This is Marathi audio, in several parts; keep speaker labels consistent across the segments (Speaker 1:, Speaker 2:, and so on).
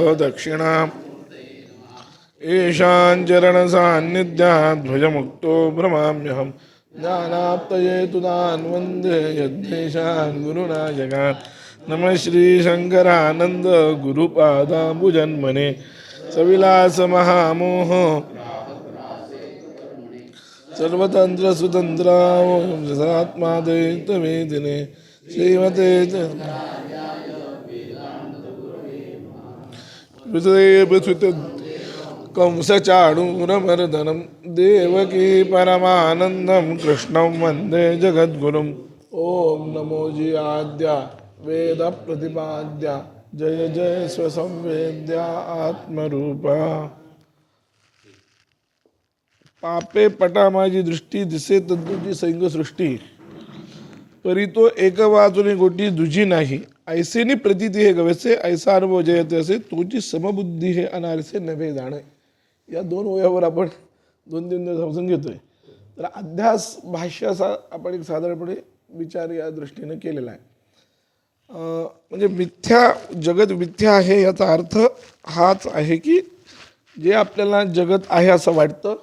Speaker 1: दक्षिणा। ईशाञ्चरणसान्निध्याध्वजमुक्तो भ्रमाम्यहं ज्ञानाप्तये तु तान् वन्दे यद्देशान् गुरुनायकान्। नमः श्रीशङ्करानन्द गुरुपादाम्बुजन्मने। सविलासमहामोह। सर्वतन्त्रसुतन्त्रां। रसात्मादयितवेदिने श्रीमते च विजयप्रसुत कंसचाणूरमर्दनं देवकी परमानन्दं कृष्णं वन्दे जगद्गुरुम् ॐ नमो जी आद्या वेदप्रतिपाद्या जय जय स्वसंवेद्या आत्मरूपा। पापे पटा माझी दृष्टी दिसे तद्दुची सैंग सृष्टी परी तो एक वाचुनी गोटी दुजी नाही। ऐसेनी प्रतीती हे गवसे ऐसा अनुभव जयते असे तुझी समबुद्धी हे अनारसे नव्हे जाणे या दोन वयावर आपण दोन तीन दिवस समजून घेतोय तर अध्यास भाष्य असा आपण एक साधारणपणे विचार या दृष्टीने केलेला आहे म्हणजे मिथ्या जगत मिथ्या आहे याचा अर्थ हाच आहे की जे आपल्याला जगत आहे असं वाटतं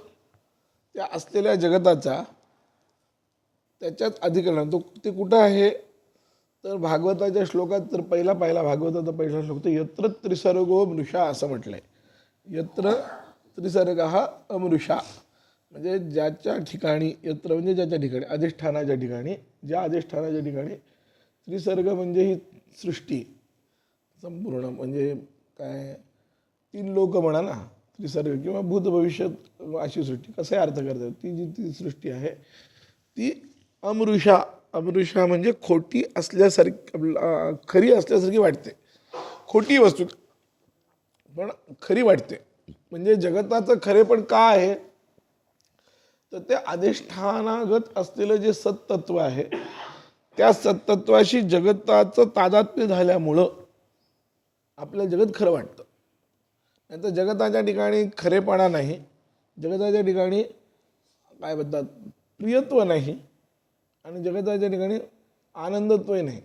Speaker 1: त्या असलेल्या जगताचा त्याच्यात अधिकरण तो ते कुठं आहे? तर भागवताच्या श्लोकात तर पहिला पहिला भागवताचा पहिला श्लोक तर यत्र त्रिसर्गो मृषा असं म्हटलं आहे यत्र त्रिसर्ग हा अमृषा म्हणजे ज्याच्या ठिकाणी यत्र म्हणजे ज्याच्या ठिकाणी अधिष्ठानाच्या ठिकाणी ज्या अधिष्ठानाच्या ठिकाणी त्रिसर्ग म्हणजे ही सृष्टी. संपूर्ण म्हणजे काय तीन लोक म्हणा ना त्रिसर्ग किंवा भूत भविष्यात अशी सृष्टी. कसे अर्थ करतात ती जी ती सृष्टी आहे ती अमृषा अमृषा म्हणजे खोटी असल्यासारखी खरी असल्यासारखी वाटते. खोटी वस्तू. पण खरी वाटते. म्हणजे जगताचं खरे पण का आहे? तर ते अधिष्ठानागत असलेलं जे सत्तत्व आहे त्या सत्तत्वाशी जगताचं तादात्म्य झाल्यामुळं आपलं जगत खरं वाटतं. नाही तर जगताच्या ठिकाणी खरेपणा नाही. जगताच्या ठिकाणी काय म्हणतात? प्रियत्व नाही. आणि जगताच्या ठिकाणी आनंदत्वही नाही.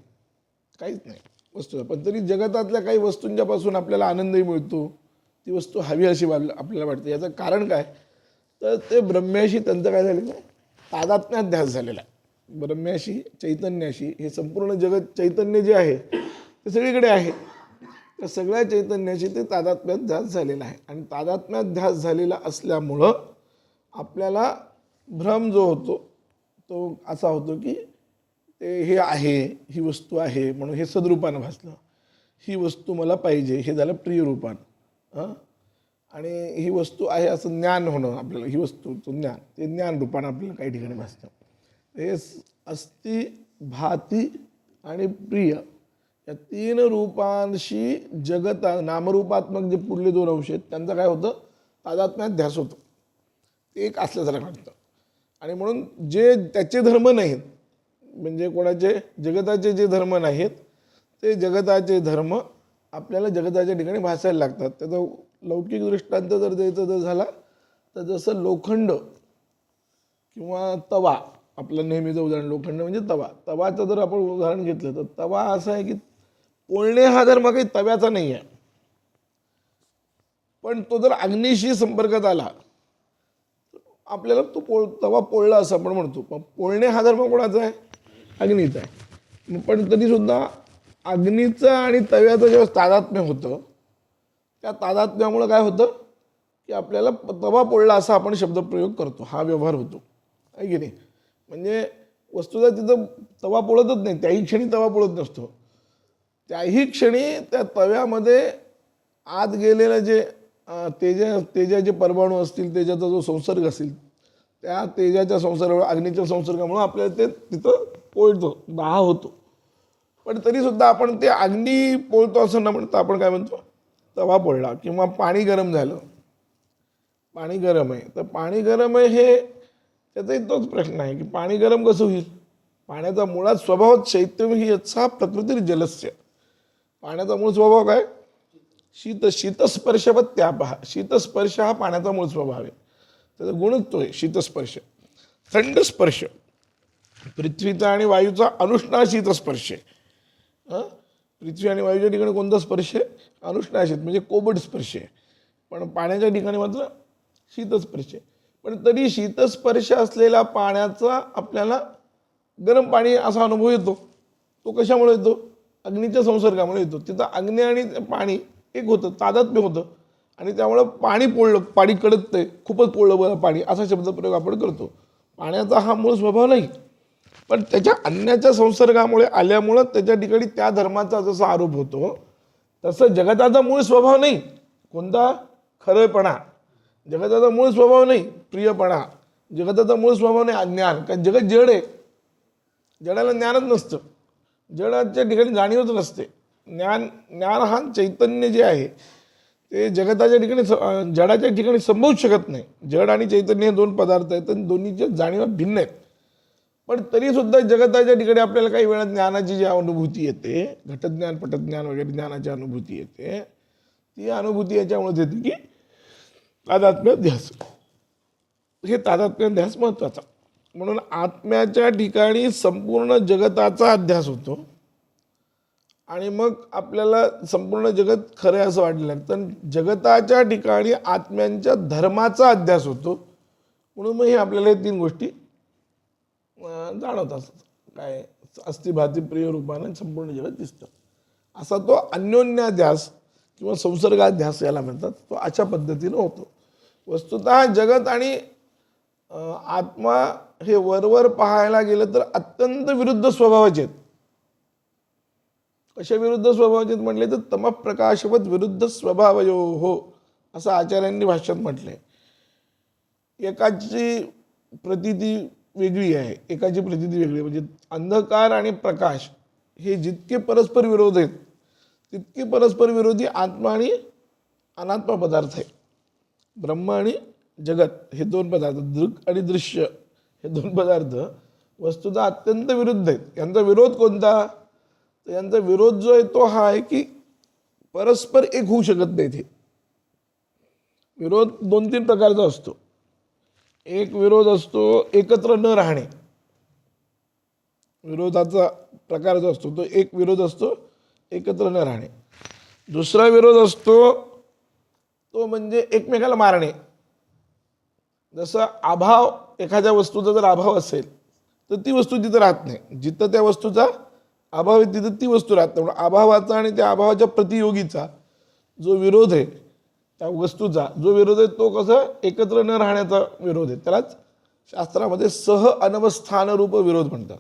Speaker 1: काहीच नाही वस्तू. पण तरी जगतातल्या काही वस्तूंच्यापासून आपल्याला आनंदही मिळतो. ती वस्तू हवी अशी आपल्याला वाटते. याचं कारण काय? तर ते ब्रह्म्याशी त्यांचं काय झालेलं आहे तादात्म्यात ध्यास झालेला. आहे ब्रह्म्याशी चैतन्याशी हे संपूर्ण जगत चैतन्य जे आहे ते सगळीकडे आहे. त्या सगळ्या चैतन्याशी ते तादात्म्यात ध्यास झालेला आहे. आणि तादात्म्यात ध्यास झालेला असल्यामुळं आपल्याला भ्रम जो होतो तो असा होतो की ते हे आहे ही वस्तू आहे म्हणून हे सदरूपानं भासलं. ही वस्तू मला पाहिजे हे झालं प्रियरूपान. हां? आणि ही वस्तू आहे असं ज्ञान होणं आपल्याला ही वस्तूचं ज्ञान ते ज्ञान रूपानं आपल्याला काही ठिकाणी भासतं. हे अस्थि भाती आणि प्रिय या तीन रूपांशी जगत नामरूपात्मक जे पुढले दोन अंश आहेत त्यांचं काय होतं? तादात्म्यात ध्यास होतो. ते एक असल्यासारखं वाटतं. आणि म्हणून जे त्याचे धर्म नाहीत म्हणजे कोणाचे जगताचे जे धर्म नाहीत ते जगताचे धर्म आपल्याला जगताच्या ठिकाणी भासायला लागतात. त्याचा लौकिक दृष्टांत जर द्यायचा जर झाला तर जसं लोखंड किंवा तवा आपलं नेहमीचं उदाहरण लोखंड म्हणजे तवा. तवाचं जर आपण उदाहरण घेतलं तर तवा असं आहे की पोळणे हा धर्म काही तव्याचा नाही आहे पण तो जर अग्नीशी संपर्कात आला आपल्याला तो पोळ तवा पोळला असं आपण म्हणतो. पण पोळणे हा धर्म कोणाचा आहे? अग्नीचा आहे. मग पण तरीसुद्धा अग्नीचं आणि तव्याचं जेव्हा तादात्म्य होतं त्या तादात्म्यामुळं काय होतं? की आपल्याला तवा पोळला असा आपण शब्दप्रयोग करतो. हा व्यवहार होतो. आहे की नाही? म्हणजे वस्तूचा तिथं तवा पोळतच नाही. त्याही क्षणी तवा पोळत नसतो. त्याही क्षणी त्या तव्यामध्ये आत गेलेलं जे तेजा तेजाचे परमाणू असतील तेजाचा जो संसर्ग असेल त्या तेजाच्या संसर्गामुळे अग्नीच्या संसर्गामुळे आपल्याला ते तिथं पोळतो दाह होतो. पण तरीसुद्धा आपण ते अग्नी पोळतो असं न म्हणता आपण काय म्हणतो? तवा पोळला किंवा पाणी गरम झालं. पाणी गरम आहे. तर पाणी गरम आहे हे त्याचाही तोच प्रश्न आहे की पाणी गरम कसं होईल? पाण्याचा मुळात स्वभाव शैत्यम ही यत्सा प्रकृती जलस्य. पाण्याचा मूळ स्वभाव काय? शीत शीतस्पर्शवत त्या पहा. शीतस्पर्श हा पाण्याचा मूळ स्वभाव आहे. त्याचा गुणच तो आहे शीतस्पर्श. थंड स्पर्श पृथ्वीचा आणि वायूचा अनुष्णा शीतस्पर्श आहे. हं? पृथ्वी आणि वायूच्या ठिकाणी कोणता स्पर्श आहे? अनुष्णाशित म्हणजे कोबट स्पर्श आहे. पण पाण्याच्या ठिकाणी मात्र शीतस्पर्श आहे. पण तरी शीतस्पर्श असलेला पाण्याचा आपल्याला गरम पाणी असा अनुभव येतो. तो कशामुळे येतो? अग्नीच्या संसर्गामुळे येतो. तिथं अग्नी आणि पाणी एक होतं तादात्म्य होतं. आणि त्यामुळं पाणी पोळलं पाणी कडकतंय खूपच पोळलं बरं पाणी असा शब्दप्रयोग आपण करतो. पाण्याचा हा मूळ स्वभाव नाही. पण त्याच्या अन्याच्या संसर्गामुळे आल्यामुळं त्याच्या ठिकाणी त्या धर्माचा जसा आरोप होतो तसं जगताचा मूळ स्वभाव नाही. कोणता? खरंपणा. जगताचा मूळ स्वभाव नाही प्रियपणा. जगताचा मूळ स्वभाव नाही अज्ञान. कारण जगत जड आहे. जडाला ज्ञानच नसतं. जडाच्या ठिकाणी जाणीवच नसते. ज्ञान ज्ञान हा चैतन्य जे आहे ते जगताच्या ठिकाणी स- जडाच्या ठिकाणी संभवूच शकत नाही. जड आणि चैतन्य हे दोन पदार्थ आहेत आणि दोन्हीच्या जाणीवा भिन्न आहेत. पण तरीसुद्धा जगताच्या ठिकाणी आपल्याला काही वेळा ज्ञानाची जी अनुभूती येते घटज्ञान पटज्ञान वगैरे ज्ञानाची अनुभूती येते ती अनुभूती याच्यामुळेच येते की तादात्म्य ध्यास हे तादात्म्य ध्यास महत्त्वाचा. म्हणून आत्म्याच्या ठिकाणी संपूर्ण जगताचा अध्यास होतो. आणि मग आपल्याला संपूर्ण जगत खरं आहे असं वाटलं तर जगताच्या ठिकाणी आत्म्यांच्या धर्माचा अध्यास होतो. म्हणून मग हे आपल्याला हे तीन गोष्टी जाणवत जाणवतात. काय अस्थिभाती प्रिय रूपाने संपूर्ण जगत दिसतं. असा तो अन्योन्याध्यास किंवा संसर्गाध्यास याला म्हणतात. तो अशा पद्धतीनं होतो. वस्तुत जगत आणि आत्मा हे वरवर पाहायला गेलं तर अत्यंत विरुद्ध स्वभावाचे आहेत. कशा विरुद्ध स्वभावाचे म्हटले तर तमप्रकाशवत विरुद्ध स्वभावयो हो असं आचार्यांनी भाष्यात म्हटलं आहे एकाची प्रतिती वेगळी आहे एकाची प्रतिती वेगळी आहे. म्हणजे अंधकार आणि प्रकाश हे जितके परस्पर विरोध आहेत तितके परस्पर विरोधी आत्मा आणि अनात्मा पदार्थ आहे ब्रह्म आणि जगत हे दोन पदार्थ दृक आणि दृश्य हे दोन पदार्थ वस्तुता अत्यंत विरुद्ध आहेत. यांचा विरोध कोणता? तर यांचा विरोध जो आहे तो हा आहे की परस्पर एक होऊ शकत नाही ते. विरोध दोन तीन प्रकारचा असतो. एक विरोध असतो एकत्र न राहणे. विरोधाचा प्रकार जो असतो तो एक विरोध असतो एकत्र न राहणे. दुसरा विरोध असतो तो म्हणजे एकमेकाला मारणे. जसं अभाव एखाद्या वस्तूचा जर अभाव असेल तर ती वस्तू तिथं राहत नाही. जिथं त्या वस्तूचा अभाव आहे तिथं ती वस्तू राहत नाही. म्हणून अभावाचा आणि त्या अभावाच्या प्रतियोगीचा जो विरोध आहे त्या वस्तूचा जो विरोध आहे तो कसं एकत्र न राहण्याचा विरोध आहे. त्यालाच शास्त्रामध्ये सह अनवस्थानरूप विरोध म्हणतात.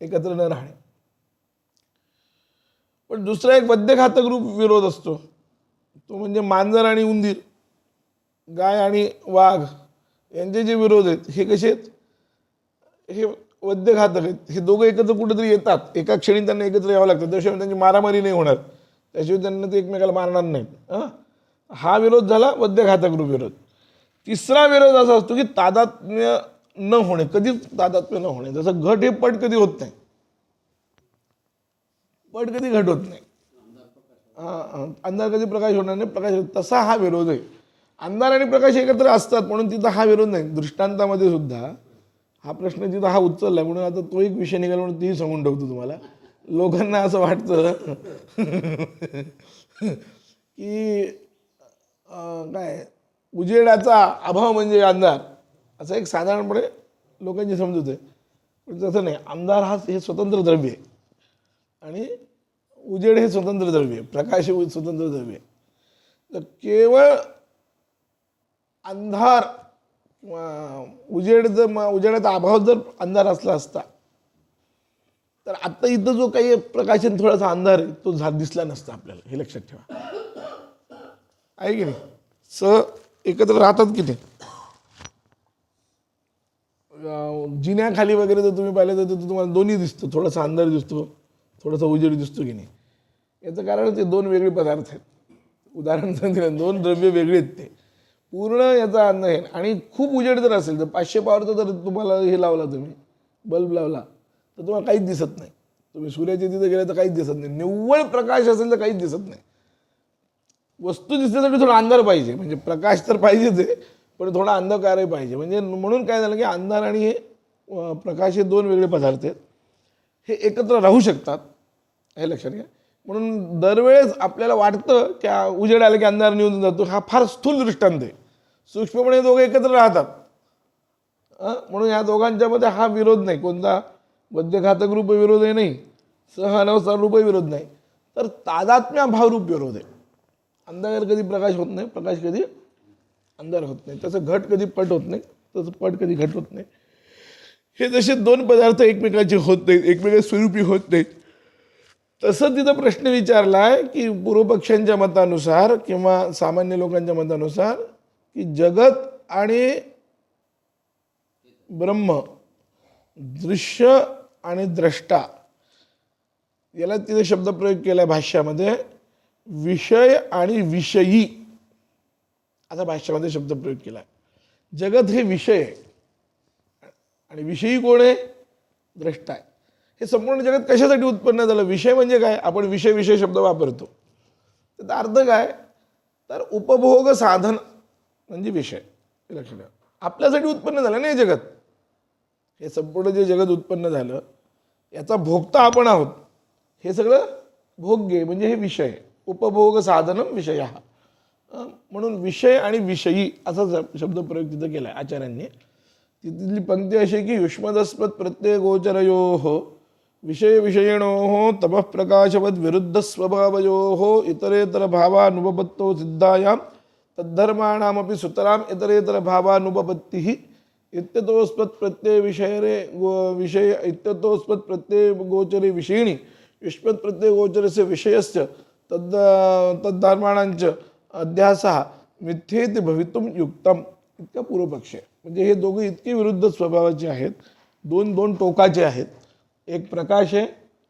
Speaker 1: एकत्र न राहणे. पण दुसरा एक वद्यघातक रूप विरोध असतो. तो म्हणजे मांजर आणि उंदीर गाय आणि वाघ यांचे जे विरोध आहेत हे कसे आहेत? हे वद्यघातक आहेत. हे दोघं एकत्र कुठेतरी येतात. एका क्षणी त्यांना एकत्र यावं लागतं. त्याशिवाय त्यांची मारामारी नाही होणार. त्याशिवाय त्यांना ते एकमेकाला मारणार नाहीत. हं? हा विरोध झाला वद्यघातक रूप विरोध. तिसरा विरोध असा असतो की तादात्म्य न होणे कधीच तादात्म्य न होणे. जसं घट हे पट कधी होत नाही. पट कधी घट होत नाही. अंधार कधी प्रकाश होणार नाही प्रकाश होत तसा हा विरोध आहे. अंधार आणि प्रकाश एकत्र असतात म्हणून तिथं हा विरोध नाही. दृष्टांतामध्ये सुद्धा हा प्रश्न तिथं हा उचलला म्हणून आता तो एक विषय निघाला म्हणून तीही सांगून ठेवतो तुम्हाला. लोकांना असं वाटतं की काय उजेडाचा अभाव म्हणजे अंधार असं एक साधारणपणे लोकांची समजूत आहे. पण तसं नाही आमदार हा हे स्वतंत्र द्रव्य आहे. आणि उजेड हे स्वतंत्र द्रव्य आहे. प्रकाश हे स्वतंत्र द्रव्य आहे. तर केवळ अंधार उजेड जर मग उजेडाचा अभाव जर अंधार असला असता तर आत्ता इथं जो काही प्रकाशन थोडासा अंधार आहे तो झा दिसला नसता आपल्याला हे लक्षात ठेवा. आहे की नाही? स एकत्र राहतात की ते जिन्याखाली वगैरे जर तुम्ही पाहिलं तर तुम्हाला दोन्ही दिसतो थोडासा अंधार दिसतो थोडासा उजेड दिसतो की नाही? याचं कारण ते दोन वेगळे पदार्थ आहेत. उदाहरण सांगितलं दोन द्रव्य वेगळे आहेत ते. पूर्ण याचा अन्न आहे. आणि खूप उजेड जर असेल तर पाचशे पावरचं जर तुम्हाला हे लावला तुम्ही बल्ब लावला तर तुम्हाला काहीच दिसत नाही. तुम्ही सूर्याच्या तिथे गेले तर काहीच दिसत नाही. निव्वळ प्रकाश असेल तर काहीच दिसत नाही. वस्तू दिसण्यासाठी थोडा अंधार पाहिजे. म्हणजे प्रकाश तर पाहिजेच आहे पण थोडा अंधकारही पाहिजे. म्हणजे म्हणून काय झालं की अंधार आणि हे प्रकाश हे दोन वेगळे पदार्थ आहेत. हे एकत्र राहू शकतात. हे लक्षात घ्या. म्हणून दरवेळेस आपल्याला वाटतं की उजेड आलं की अंधार निघून जातो. हा फार स्थूल दृष्टांत आहे. सूक्ष्मपणे दोघं एकत्र राहतात. म्हणून या दोघांच्यामध्ये हा विरोध नाही. कोणता? मद्यघातक रूप विरोधही नाही. सहनवसार रूप विरोध नाही. तर तादात्म्या भावरूप विरोध आहे. अंधार कधी प्रकाश होत नाही प्रकाश कधी अंधार होत नाही. तसं घट कधी पट होत नाही तसं पट कधी घट होत नाही. हे जसे दोन पदार्थ एकमेकाचे होत नाहीत एकमेकाच्या स्वरूपी होत नाहीत. तसं तिथं प्रश्न विचारला आहे की पूर्वपक्षांच्या मतानुसार किंवा सामान्य लोकांच्या मतानुसार की जगत आणि ब्रह्म दृश्य आणि द्रष्टा याला तिथे शब्दप्रयोग केला आहे भाष्यामध्ये. विषय आणि विषयी असा भाष्यामध्ये शब्दप्रयोग केला आहे. जगत हे विषय आहे. आणि विषयी कोण आहे? द्रष्टा आहे. हे संपूर्ण जगत कशासाठी उत्पन्न झालं? विषय म्हणजे काय? आपण विषय विषय शब्द वापरतो. त्याचा अर्थ काय? तर उपभोग साधन म्हणजे विषय. लक्षात ठेवा. आपल्यासाठी उत्पन्न झालं नाही जगत. हे संपूर्ण जे जगत उत्पन्न झालं याचा भोगता आपण आहोत. हे सगळं भोग्य म्हणजे हे विषय. उपभोग साधनम विषय. हा म्हणून विषय आणि विषयी असा श- शब्दप्रयोग तिथं केला आहे आचार्यांनी. तिथली पंक्ती अशी की युष्मदस्मत प्रत्यय गोचरयो विषय विषयिणो हो, तपः प्रकाशवद विरुद्ध स्वभावयो इतरेतर भावानुपत्तो सिद्धायाम तद्धर्माणामपि सुतराम इतरेतर भावानुपपत्तिः इत्यतोस्मत् प्रत्यय विषयरे गो विषय इत्यतोस्पत् प्रत्यय गोचरे विषयिणी युष्मत् प्रत्यय गोचरस्य विषयस्य तद् तद्धर्माणांच अध्यासः मिथ्येति भवितुम युक्तम इतका पूर्वपक्ष. आहे म्हणजे हे दोघं इतके विरुद्ध स्वभावाचे आहेत दोन दोन टोकाचे आहेत. एक प्रकाश आहे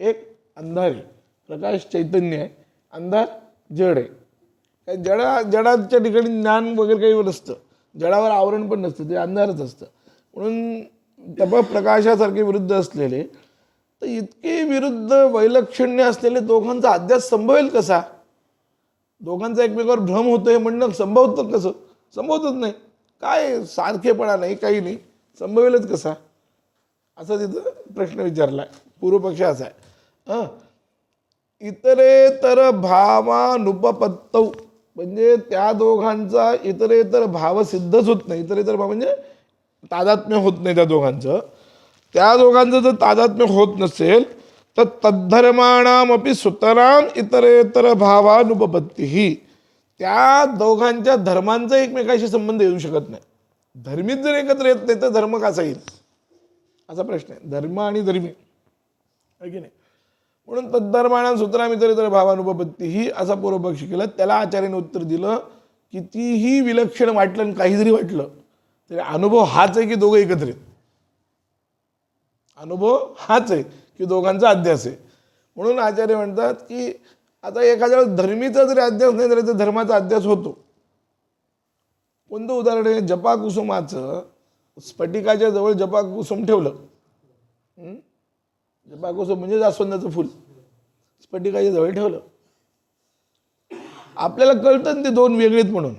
Speaker 1: एक अंधार आहे. प्रकाश चैतन्य आहे अंधार जड आहे. काय जडा जडाच्या ठिकाणी ज्ञान वगैरे काही नसतं. जडावर आवरण पण नसतं ते अंधारच असतं. म्हणून तप प्रकाशासारखे विरुद्ध असलेले तर इतके विरुद्ध वैलक्षण्य असलेले दोघांचा अध्यास संभवेल कसा? दोघांचा एकमेकावर भ्रम होतो हे म्हणणं संभवतं कसं? संभवतच नाही. काय सारखेपणा नाही काही नाही. संभवेलच कसा? असा तिथं प्रश्न विचारला. आहे पूर्वपक्ष असा आहे. हां. इतरेतर भावानुपपत्तव म्हणजे त्या दोघांचा इतरेतर भाव सिद्धच होत नाही. इतरेतर भाव म्हणजे तादात्म्य होत नाही त्या दोघांचं. त्या दोघांचं जर तादात्म्य होत नसेल तर तद्धर्माणामपि सुतराम इतरेतर भावानुपपत्ती त्या दोघांच्या धर्मांचा एकमेकाशी संबंध येऊ शकत नाही. धर्मीत जर एकत्र येत नाही तर धर्म कसा येईल? असा प्रश्न आहे. धर्म आणि धर्मी. आहे की नाही? म्हणून तद्धर्माण सूत्रा इतर इतर भावानुपपत्ती ही असा पूर्वपक्ष केला. त्याला आचार्याने उत्तर दिलं कितीही विलक्षण वाटलं आणि काही जरी वाटलं तरी अनुभव हाच आहे की दोघं एकत्रित? अनुभव हाच आहे की दोघांचा अध्यास आहे. म्हणून आचार्य म्हणतात की आता एखाद्या धर्मीचा जरी अध्यास नाही झाला तर धर्माचा अध्यास होतो. कोणतं उदाहरण आहे? जपा कुसुमाचं स्फटिकाच्या जवळ जपाकुसुम ठेवलं. हं? म्हणजे जास्वंदाचं फुल. स्फटिकाच्या जवळ ठेवलं. आपल्याला कळतं ना ते दोन वेगळेत म्हणून.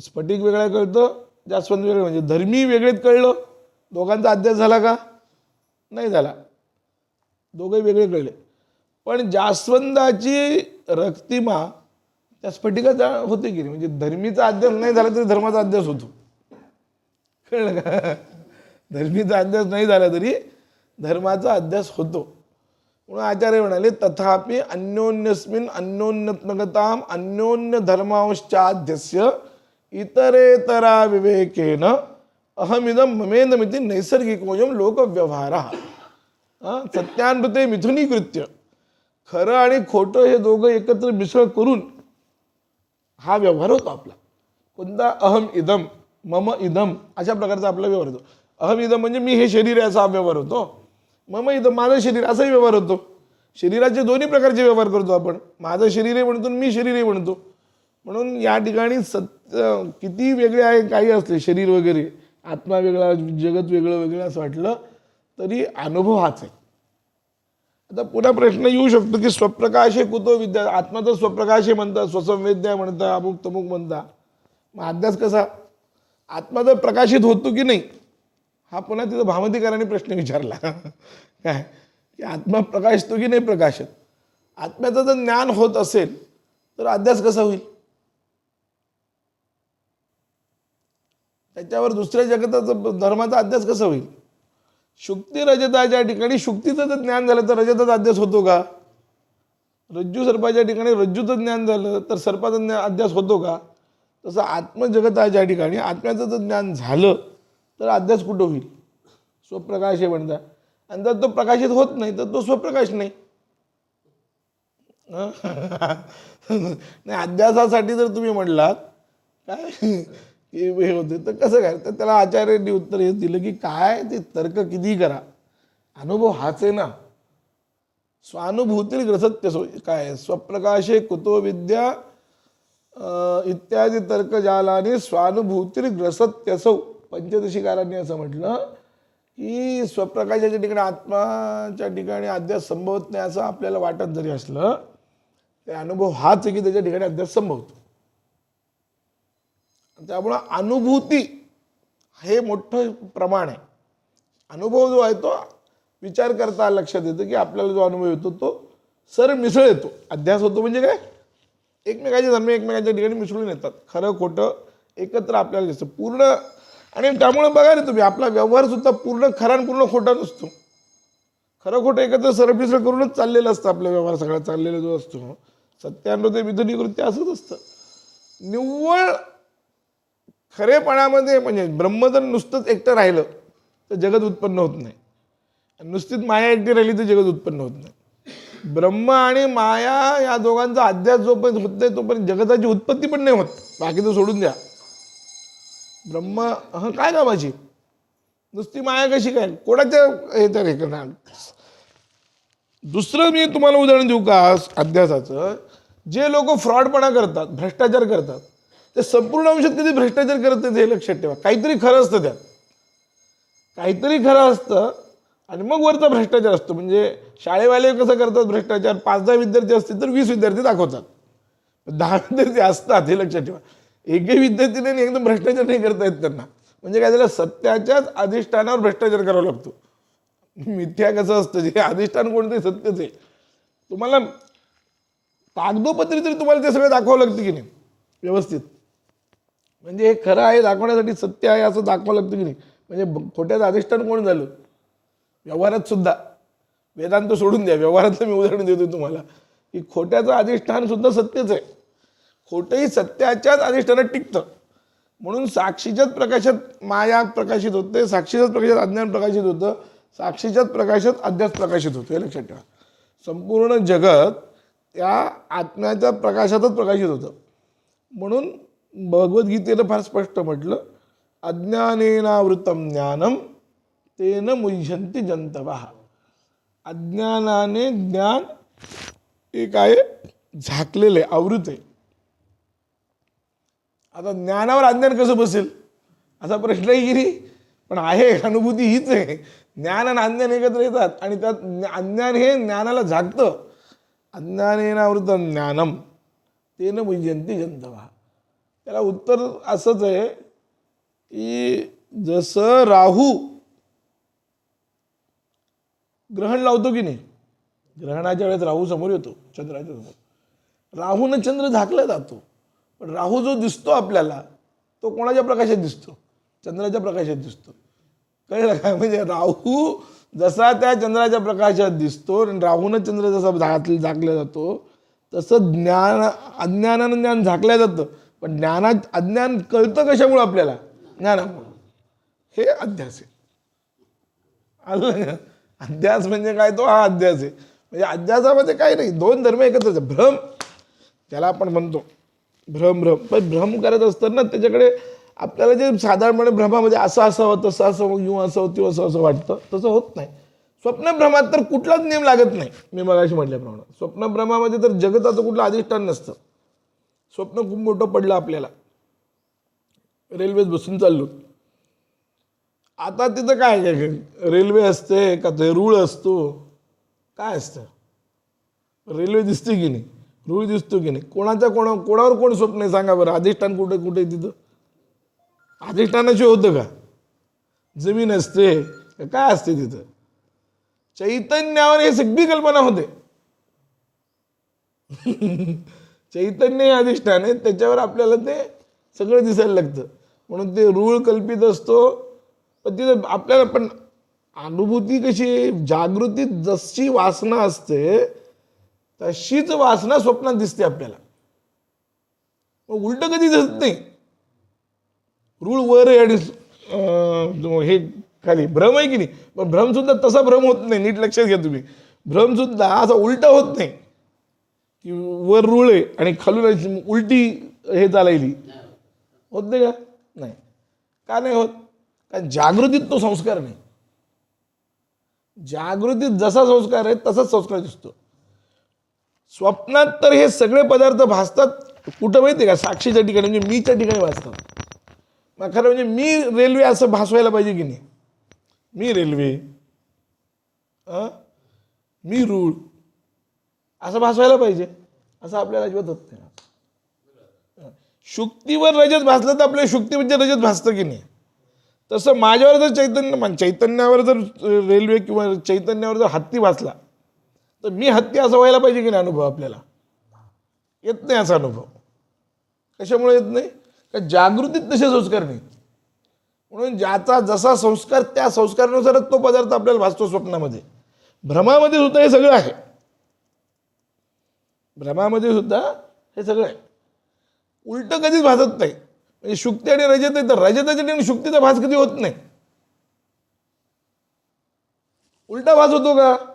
Speaker 1: स्फटिक वेगळं कळतं जास्वंद वेगळं. म्हणजे धर्मी वेगळेत कळलं. दोघांचा अध्यास झाला का? नाही झाला. दोघे वेगळे कळले. पण जास्वंदाची रक्तिमा त्या स्फटिकाचा होते की नाही? म्हणजे धर्मीचा अध्यास नाही झाला तरी धर्माचा अध्यास होतो. कळलं का? धर्मीचा अध्यास नाही झाला तरी धर्माचा अध्यास होतो. म्हणून आचार्य म्हणाले तथापि अन्योन्यस्मिन अन्योन्यत्मकताम अन्योन्य धर्मांश्चाध्यस्य इतरेतरा विवेकेन अहमिदम ममेदमिति नैसर्गिकोयम लोकव्यवहार. सत्यानृते मिथुनीकृत्य. खरं आणि खोटं हे दोघं एकत्र मिसळ करून हा व्यवहार होतो आपला. कोणता? अहम इदम मम इदम अशा प्रकारचा आपला व्यवहार होतो. अहम इदम म्हणजे मी हे शरीर आहे असा व्यवहार होतो. मग इथं माझं शरीर असाही व्यवहार होतो. शरीराचे दोन्ही प्रकारचे व्यवहार करतो आपण. माझं शरीर आहे म्हणतो मी शरीर आहे म्हणतो. म्हणून या ठिकाणी सत्य किती वेगळे आहे काही असले शरीर वगैरे आत्मा वेगळा जगत वेगळं वेगळं असं वाटलं तरी अनुभव हाच आहे. आता पुन्हा प्रश्न येऊ शकतो की स्वप्रकाश हे कुतो विद्या आत्मा तर स्वप्रकाश हे म्हणतात स्वसंवेद्या म्हणता अमुक तमुक म्हणता. मग अभ्यास कसा? आत्मा तर प्रकाशित होतो की नाही हा पुन्हा तिथं भामतीकाराने प्रश्न विचारला. काय? की आत्मा प्रकाशतो की नाही प्रकाशत? आत्म्याचं जर ज्ञान होत असेल तर अध्यास कसा होईल? त्याच्यावर दुसऱ्या जगताचा धर्माचा अध्यास कसा होईल? शुक्ती रजताच्या ठिकाणी शुक्तीचं जर ज्ञान झालं तर रजताचा अध्यास होतो का? रज्जू सर्पाच्या ठिकाणी रज्जूचं ज्ञान झालं तर सर्पाचा ज्ञान अध्यास होतो का? तसं आत्मजगताच्या ठिकाणी आत्म्याचं जर ज्ञान झालं तर अध्यास कुठं होईल? स्वप्रकाश हे म्हणता. आणि जर तो प्रकाशित होत नाही तर तो स्वप्रकाश नाही. नाही अध्यासासाठी जर तुम्ही म्हणलात काय? हे होते तर कसं काय? तर त्याला आचार्यांनी उत्तर हे दिलं की काय ते तर्क किती करा. अनुभव हाच आहे ना. स्वानुभूतील ग्रसत्य सो काय? स्वप्रकाशे कुतो विद्या इत्यादी तर्क जालाने स्वानुभूतील ग्रसत्यसौ पंचदशीकारांनी असं म्हटलं की स्वप्रकाशाच्या ठिकाणी आत्माच्या ठिकाणी अध्यास संभवत नाही असं आपल्याला वाटत जरी असलं ते अनुभव हाच आहे की त्याच्या ठिकाणी अध्यास संभवतो त्यामुळं अनुभूती हे मोठं प्रमाण आहे. अनुभव जो आहे तो विचार करता लक्षात येतं की आपल्याला जो अनुभव येतो तो सर मिसळ येतो. अध्यास होतो म्हणजे काय? एकमेकाचे धर्म एकमेकाच्या ठिकाणी मिसळून येतात. खरं खोटं एकत्र आपल्याला दिसतं. पूर्ण आणि त्यामुळे बघा रे तुम्ही आपला व्यवहारसुद्धा पूर्ण खरा आणि पूर्ण खोटा नसतो. खरं खोटं एकत्र सरपिसळ करूनच चाललेलं असतं आपला व्यवहार सगळा चाललेला जो असतो. सत्यानुदय विधुनीकृत्य असंच असतं. निव्वळ खरेपणामध्ये म्हणजे ब्रह्म जर नुसतंच एकटं राहिलं तर जगत उत्पन्न होत नाही. आणि नुसतीच माया एकटी राहिली तर जगत उत्पन्न होत नाही. ब्रह्म आणि माया या दोघांचा अध्यास जोपर्यंत होत नाही तोपर्यंत जगताची उत्पत्ती पण नाही होत. बाकीचं सोडून द्या. ब्रह्मा हं काय कामाची? नुसती माया कशी काय? कोणाच्या हे तर हे करणार? दुसरं मी तुम्हाला उदाहरण देऊ का अध्यासाचं? जे लोक फ्रॉडपणा करतात भ्रष्टाचार करतात ते संपूर्ण आयुष्यात कधी भ्रष्टाचार करत नाही हे लक्षात ठेवा. काहीतरी खरं असतं त्यात. काहीतरी खरं असतं आणि मग वरचा भ्रष्टाचार असतो. म्हणजे शाळेवाले कसं करतात भ्रष्टाचार? पाच दहा विद्यार्थी असतील तर वीस विद्यार्थी दाखवतात. दहा विद्यार्थी असतात हे लक्षात ठेवा. एकही विद्यार्थीने एकदम भ्रष्टाचार नाही करता येत त्यांना. म्हणजे काय झालं सत्याच्याच अधिष्ठानावर भ्रष्टाचार करावा लागतो. मिथ्या कसं असतं जे अधिष्ठान कोणते सत्यच आहे. तुम्हाला कागदोपत्री तरी तुम्हाला ते सगळं दाखवावं लागतं की नाही व्यवस्थित. म्हणजे हे खरं आहे दाखवण्यासाठी सत्य आहे असं दाखवावं लागतं की नाही. म्हणजे खोट्याचं अधिष्ठान कोण झालं? व्यवहारात सुद्धा. वेदांत सोडून द्या व्यवहारातलं मी उदाहरण देतो तुम्हाला. की खोट्याचं अधिष्ठान सुद्धा सत्यच आहे. खोटंही सत्याच्याच अधिष्ठानात टिकतं. म्हणून साक्षीच्याच प्रकाशात माया प्रकाशित होते साक्षीच्याच प्रकाशात अज्ञान प्रकाशित होतं साक्षीच्याच प्रकाशात अध्यास प्रकाशित होतं हे लक्षात ठेवा. संपूर्ण जगत त्या आत्म्याच्या प्रकाशातच प्रकाशित होतं. म्हणून भगवद्गीतेनं फार स्पष्ट म्हटलं अज्ञानेनावृतम ज्ञानम तेन मुह्यंती जंतवा अज्ञानाने ज्ञान एक आहे झाकलेलं आहे आवृत. आहे आता ज्ञानावर अज्ञान कसं बसेल? असा प्रश्न आहे की नाही? पण आहे अनुभूती हीच आहे. ज्ञान आणि अज्ञान एकत्र येतात आणि त्यात अज्ञान हे ज्ञानाला झाकतं. अज्ञानेनावृत ज्ञानम तेन मुह्यंती जंतवा त्याला उत्तर असंच आहे की जसं राहू ग्रहण लावतो की नाही? ग्रहणाच्या वेळेस राहू समोर येतो चंद्राच्या समोर. राहून चंद्र झाकला जातो. पण राहू जो दिसतो आपल्याला तो कोणाच्या प्रकाशात दिसतो? चंद्राच्या प्रकाशात दिसतो. कळलं काय म्हणजे राहू जसा त्या चंद्राच्या प्रकाशात दिसतो आणि राहून चंद्र जसा झाक झाकला जातो तसं ज्ञान अज्ञानानं ज्ञान झाकलं जातं. पण ज्ञानात अज्ञान कळतं कशामुळं आपल्याला? ज्ञानामुळं. हे अध्यास आहे. आलं अध्यास म्हणजे काय? तो हा अध्यास आहे. म्हणजे अध्यासामध्ये काय नाही. दोन धर्म एकत्रच भ्रम त्याला आपण म्हणतो. भ्रम भ्रम. पण भ्रम करत असताना त्याच्याकडे आपल्याला जे साधारणपणे भ्रमामध्ये असं असावं तसं असावं किंवा असावं किंवा असं असं वाटतं तसं होत नाही. स्वप्नभ्रमात तर कुठलाच नियम लागत नाही मी मगाशी म्हटल्याप्रमाणे. स्वप्नभ्रमामध्ये तर जगताचं कुठलं अधिष्ठान नसतं. स्वप्न खूप मोठं पडलं आपल्याला. रेल्वेत बसून चाललो. आता तिथं काय काय काय? रेल्वे असते का ते रूळ असतो? काय असतं? रेल्वे दिसते की नाही? रूळ दिसतो की नाही? कोणाच्या कोणा कोणावर कोण स्वप्न आहे सांगा बरं? अधिष्ठान कुठे कुठे आहे तिथं? अधिष्ठानाशी होतं का? जमीन असते काय असते तिथं? चैतन्यावर हे सगळी कल्पना होते. चैतन्य हे अधिष्ठान आहे त्याच्यावर आपल्याला ते सगळं दिसायला लागतं. म्हणून ते रूळ कल्पित असतो पण तिथं आपल्याला पण अनुभूती कशी जागृतीत जशी वासना असते तशीच वासना स्वप्नात दिसते आपल्याला. मग उलट कधी दिसत नाही. रूळ वर आहे आणि हे खाली. भ्रम आहे की नाही? पण भ्रम सुद्धा तसा भ्रम होत नाही. नीट लक्षात घ्या तुम्ही. भ्रम सुद्धा असा उलटा होत नाही. की वर रूळ आहे आणि खालून उलटी हे चालायली. होत नाही का? नाही. का नाही होत? कारण जागृतीत तो संस्कार नाही. जागृतीत जसा संस्कार आहे तसाच संस्कार दिसतो. स्वप्नात तर हे सगळे पदार्थ भासतात. कुठं माहिती आहे का? साक्षीच्या ठिकाणी म्हणजे मीच्या ठिकाणी भासतात. मग खरं म्हणजे मी रेल्वे असं भासवायला पाहिजे की नाही? मी रेल्वे मी रूळ असं भासवायला पाहिजे. असं आपल्याला अजिबात होत नाही. शुक्तीवर रजत भासलं तर आपल्या शुक्ती म्हणजे रजत भासतं की नाही? तसं माझ्यावर जर चैतन्य मान चैतन्यावर जर रेल्वे किंवा चैतन्यावर जर हत्ती भासला तर मी हत्या असं व्हायला पाहिजे की नाही अनुभव आपल्याला? येत नाही असा अनुभव. कशामुळे येत नाही? का जागृतीत तसे संस्कार नाही म्हणून ज्याचा जसा संस्कार त्या संस्कारानुसारच तो पदार्थ आपल्याला भासतो स्वप्नामध्ये. भ्रमामध्ये सुद्धा हे सगळं आहे. भ्रमामध्ये सुद्धा हे सगळं आहे. उलटं कधीच भासत नाही. म्हणजे शुक्ती आणि रजत आहे तर रजताच्या ठिकाणी शुक्तीचा भास कधी होत नाही. उलटा भास होतो का?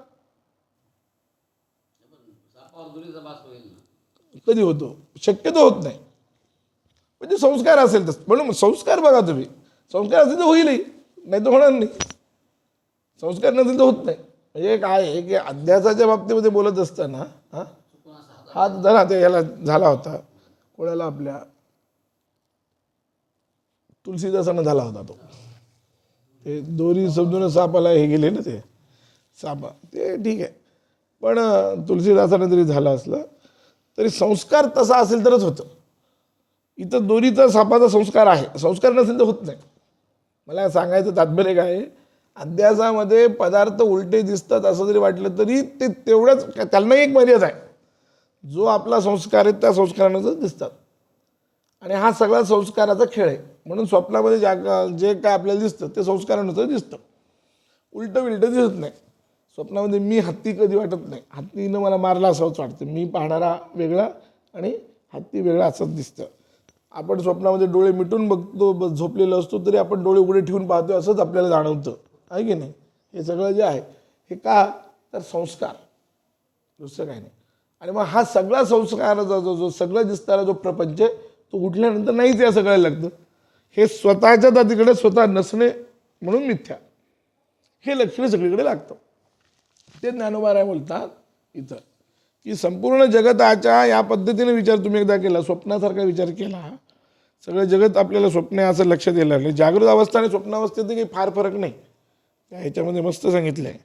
Speaker 1: कधी होतो? शक्यतो होत नाही. म्हणजे संस्कार असेल तर म्हणून संस्कार बघा तुम्ही. संस्कार असेल तर होईलही. नाही तर होणार नाही. संस्कार नसेल तर होत नाही. म्हणजे काय आहे की अध्यासाच्या बाबतीमध्ये बोलत असताना हा? हात जरा ते याला झाला होता. कोणाला आपल्या तुलसीदासानं झाला होता तो. ते दोरी समजून सापाला हे गेले ना ते. सापा. ते ठीक आहे. पण तुलसीदासाने तुलसीदासानं जरी झालं असलं तरी संस्कार तसा असेल तरच होतं. इथं दोरीचा सापाचा संस्कार आहे. संस्कार नसेल तर होत नाही. मला सांगायचं तात्पर्य काय अध्यासामध्ये पदार्थ उलटे दिसतात असं जरी वाटलं तरी ते तेवढंच त्यांना एक मर्यादा आहे. जो आपला संस्कार आहे त्या संस्कारानंच दिसतात. आणि हा सगळा संस्काराचा खेळ आहे. म्हणून स्वप्नामध्ये ज्या जे काय आपल्याला दिसतं ते संस्कारानुसार दिसतं. उलटं विलटं दिसत नाही. स्वप्नामध्ये मी हत्ती कधी वाटत नाही. हत्तीनं मला मारला असंच वाटतं. मी पाहणारा वेगळा आणि हत्ती वेगळा असंच दिसतं. आपण स्वप्नामध्ये डोळे मिटून बघतो झोपलेलो असतो तरी आपण डोळे उघडे ठेवून पाहतो असंच आपल्याला जाणवतं. आहे की नाही? हे सगळं जे आहे हे का? तर संस्कार. दुसरं काही नाही. आणि मग हा सगळा संस्काराचा जो जो सगळं दिसणारा जो प्रपंच आहे तो उठल्यानंतर नाहीच या सगळ्याला लागतं हे स्वतःच्या दातीकडे स्वतः नसणे म्हणून मिथ्या. हे लक्षण सगळीकडे लागतं. ते ज्ञानोबाराय बोलतात इथं. की संपूर्ण जगताच्या या पद्धतीने विचार तुम्ही एकदा केला स्वप्नासारखा विचार केला सगळं जगत आपल्याला स्वप्न आहे असं लक्षात येणार लागलं. जागृत अवस्था आणि स्वप्नावस्थेत काही फार फरक नाही. त्या ह्याच्यामध्ये मस्त सांगितलं आहे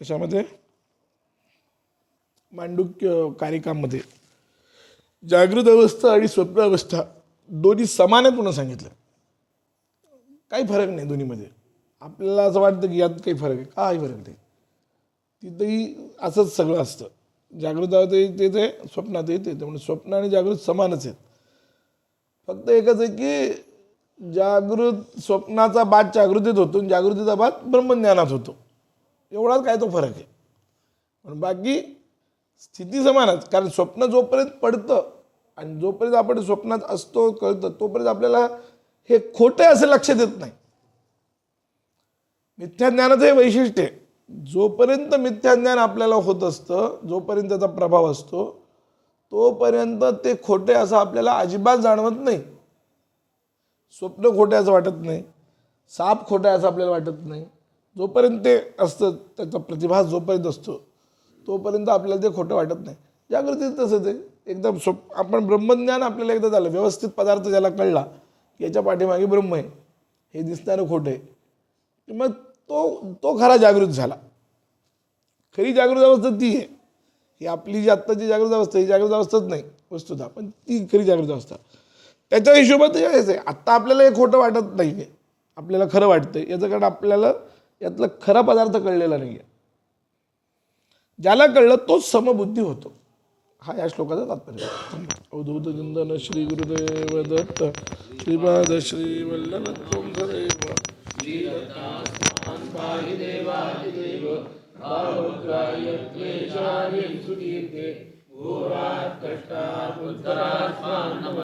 Speaker 1: कशामध्ये? मांडुक्य कारिकामध्ये जागृत अवस्था आणि स्वप्न अवस्था दोन्ही समान आहे पुन्हा सांगितलं. काही फरक नाही दोन्हीमध्ये. आपल्याला असं वाटतं की यात काही फरक आहे. काही फरक नाही. तिथंही असंच सगळं असतं. जागृत अवस्थेत स्वप्नातही स्वप्नात येते त्यामुळे स्वप्न आणि जागृत समानच आहेत. फक्त एकच आहे की जागृत स्वप्नाचा बाद जागृतीत होतो आणि जागृतीचा बाद ब्रह्मज्ञानात होतो. एवढाच काय तो फरक आहे. पण बाकी स्थिती समानच कारण स्वप्न जोपर्यंत पडतं आणि जोपर्यंत आपण स्वप्नात असतो कळतं तोपर्यंत आपल्याला हे खोटं आहे असं लक्ष देत नाही. मिथ्याज्ञानाचं हे वैशिष्ट्य आहे. जोपर्यंत मिथ्याज्ञान आपल्याला होत असतं जोपर्यंत त्याचा प्रभाव असतो तोपर्यंत ते खोटे असं आपल्याला अजिबात जाणवत नाही. स्वप्न खोटे असं वाटत नाही. साप खोटे असं आपल्याला वाटत नाही. जोपर्यंत ते असतं त्याचा प्रतिभास जोपर्यंत असतो तोपर्यंत आपल्याला ते खोटं वाटत नाही. जागृतीत तसंच आहे. एकदम स्वप् आपण ब्रह्मज्ञान आपल्याला एकदा झालं व्यवस्थित पदार्थ ज्याला कळला की याच्या पाठीमागे ब्रह्म आहे. हे दिसणारं खोटं आहे. मग तो तो खरा जागृत झाला. खरी जागृत अवस्था ती आहे. ही आपली जी आत्ताची जागृत अवस्था ही जागृत अवस्थाच नाही वस्तुता पण ती खरी जागृत अवस्था. त्याच्या हिशोबात हे आहेच आहे आत्ता आपल्याला हे खोटं वाटत नाही आहे आपल्याला खरं वाटतंय. याचं कारण आपल्याला यातला खरा पदार्थ कळलेला नाही आहे ज्याला कळलं तोच समबुद्धी होतो. हा या श्लोकाचा तात्पर्य अवधूत चिंतन श्री गुरुदेव दत्त श्रीपाद श्री वल्लभ सदैव